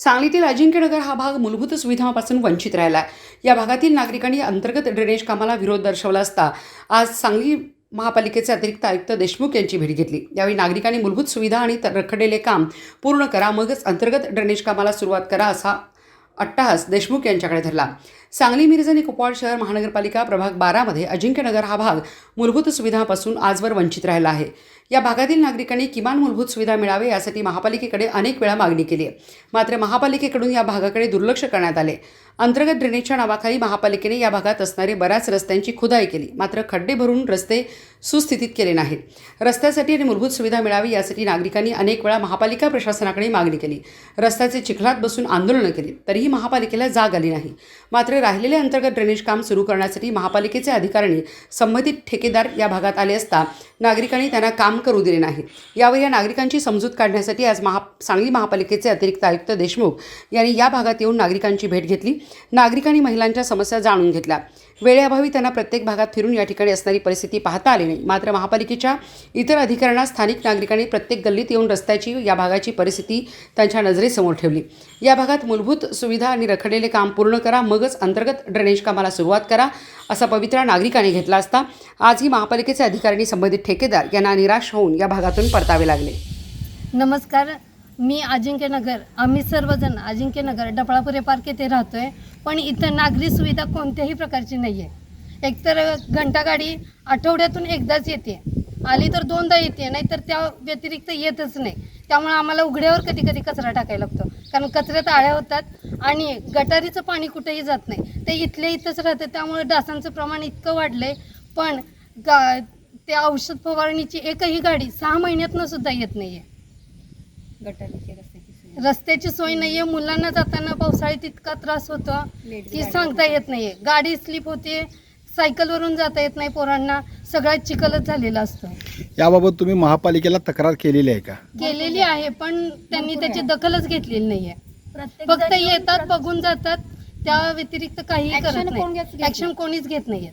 सांगलीतील अजिंक्यनगर हा भाग मूलभूत सुविधांपासून वंचित राहिला आहे या भागातील नागरिकांनी अंतर्गत ड्रेनेज कामाला विरोध दर्शवला असता आज सांगली महापालिकेचे अतिरिक्त आयुक्त देशमुख यांची भेट घेतली. यावेळी नागरिकांनी मूलभूत सुविधा आणि रखडलेले काम पूर्ण करा मगच अंतर्गत ड्रेनेज कामाला सुरुवात करा असा अट्टाहास देशमुख यांच्याकडे धरला. सांगली मिरज आणि कुपवाड शहर महानगरपालिका प्रभाग बारामध्ये अजिंक्यनगर हा भाग मूलभूत सुविधांपासून आजवर वंचित राहिला आहे. या भागातील नागरिकांनी किमान मूलभूत सुविधा मिळावे यासाठी महापालिकेकडे अनेक वेळा मागणी केली आहे. मात्र महापालिकेकडून या भागाकडे दुर्लक्ष करण्यात आले. अंतर्गत ड्रेनेजच्या नावाखाली महापालिकेने या भागात असणारे बऱ्याच रस्त्यांची खुदाई केली. मात्र खड्डे भरून रस्ते सुस्थितीत केले नाहीत. रस्त्यासाठी आणि मूलभूत सुविधा मिळावी यासाठी नागरिकांनी अनेक वेळा महापालिका प्रशासनाकडे मागणी केली. रस्त्याचे चिखलात बसून आंदोलनं केली. तरीही महापालिकेला जाग आली नाही. मात्र राहिलेले अंतर्गत ड्रेनेज काम सुरू करण्यासाठी महापालिकेचे अधिकाऱ्यांनी संबंधित ठेकेदार या भागात आले असता नागरिकांनी त्यांना काम करू दिले नाही. यावर या नागरिकांची समजूत काढण्यासाठी आज महा सांगली महापालिकेचे अतिरिक्त आयुक्त देशमुख यांनी या भागात येऊन नागरिकांची भेट घेतली. नागरिकांनी महिलांच्या समस्या जाणून घेतल्या. वेळेअभावी त्यांना प्रत्येक भागात फिरून या ठिकाणी असणारी परिस्थिती पाहता आली नाही. मात्र महापालिकेच्या इतर अधिकाऱ्यांना स्थानिक नागरिकांनी प्रत्येक गल्लीत येऊन रस्त्याची या भागाची परिस्थिती त्यांच्या नजरेसमोर ठेवली. या भागात मूलभूत सुविधा आणि रखडलेले काम पूर्ण करा मगच अंतर्गत ड्रेनेज कामाला सुरुवात करा असा पवित्रा नागरिकांनी घेतला असता आजही महापालिकेचे अधिकाऱ्यांनी संबंधित ठेकेदार यांना निराश होऊन या भागातून परतावे लागले. नमस्कार. मी अजिंक्यनगर आम्ही सर्वजण अजिंक्यनगर डफळापुरे पार्क येथे राहतो आहे पण इथं नागरी सुविधा कोणत्याही प्रकारची नाही आहे एकतर घंटागाडी आठवड्यातून एकदाच येते. आली तर दोनदा येते नाहीतर त्या व्यतिरिक्त येतच नाही. त्यामुळे आम्हाला उघड्यावर कधी कधी कचरा टाकायला लागतो. कारण कचऱ्यात आळ्या होतात आणि गटारीचं पाणी कुठेही जात नाही. ते इथल्या इथंच राहतं त्यामुळे डासांचं प्रमाण इतकं वाढलं आहे पण गा ते औषध फवारणीची एकही गाडी सहा महिन्यातनं सुद्धा येत नाही आहे रस्त्याची सोय नाहीये मुलांना जाताना पावसाळ्यात इतका त्रास होतो. की सांगता येत नाहीये. गाडी स्लिप होते सायकलवरून जाता येत नाही पोरांना सगळ्यात चिखलच झालेला असतो. याबाबत तुम्ही महापालिकेला तक्रार केलेली आहे का? केलेली आहे पण त्यांनी त्याची दखलच घेतलेली नाहीये. फक्त येतात बघून जातात त्या व्यतिरिक्त काहीही करत नाही. ऍक्शन कोणीच घेत नाहीयेत.